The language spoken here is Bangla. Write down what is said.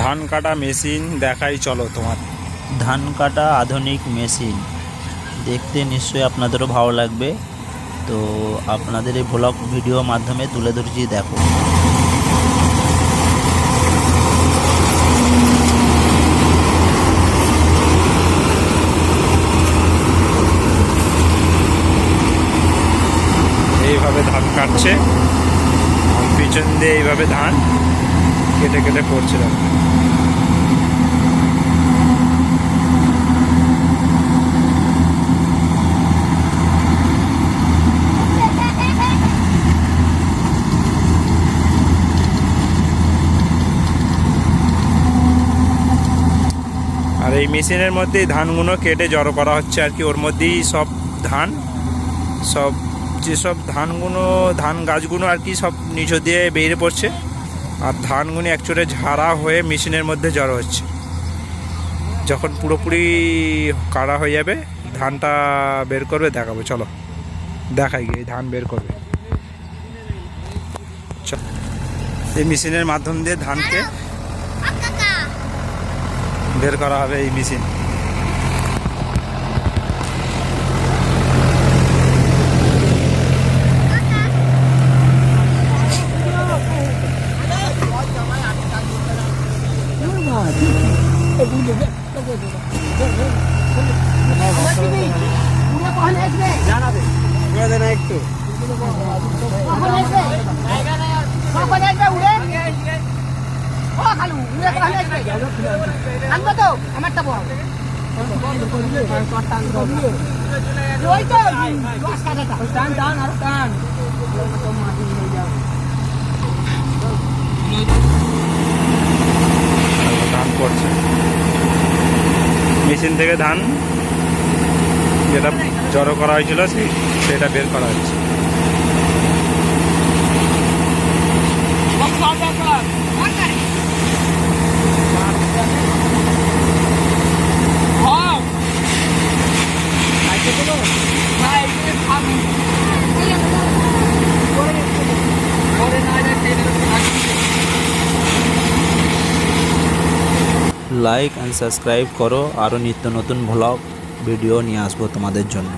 ধান কাটা মেশিন দেখাই চলো তোমার। ধান কাটা আধুনিক মেশিন। দেখতে নিশ্চয়ই আপনাদেরও ভালো লাগবে। তো আপনাদের এই ব্লগ ভিডিও মাধ্যমে তুলে ধরছি দেখো। এইভাবে ধান কাটছে। পিছন দিয়ে এইভাবে ধান। কেটে কেটে পড়ছে আর এই মেশিনের মধ্যেই ধানগুলো কেটে জড়ো করা হচ্ছে আর কি। ওর মধ্যেই সব ধান, সব যেসব ধানগুলো, ধান গাছগুলো আর কি সব নিচ দিয়ে বেরিয়ে পড়ছে। আর ধানগুলো একচুরে ঝাড়া হয়ে মেশিনের মধ্যে জড়ো হচ্ছে। যখন পুরোপুরি কাড়া হয়ে যাবে ধানটা বের করবে দেখাবো চলো। দেখাই গিয়ে ধান বের করবে। চল। এই মেশিনের মাধ্যম দিয়ে ধানকে বের করা হবে এই মেশিন। একটু আমারটা বল ওই তো দশ টাকাটা টান টান আর টান ধান পড়ছে মেশিন থেকে ধান যেটা জড়ো করা হয়েছিল সেটা বের করা হচ্ছে লাইক অ্যান্ড সাবস্ক্রাইব করো। আরও নিত্য নতুন ভ্লগ ভিডিও নিয়ে আসব তোমাদের জন্য।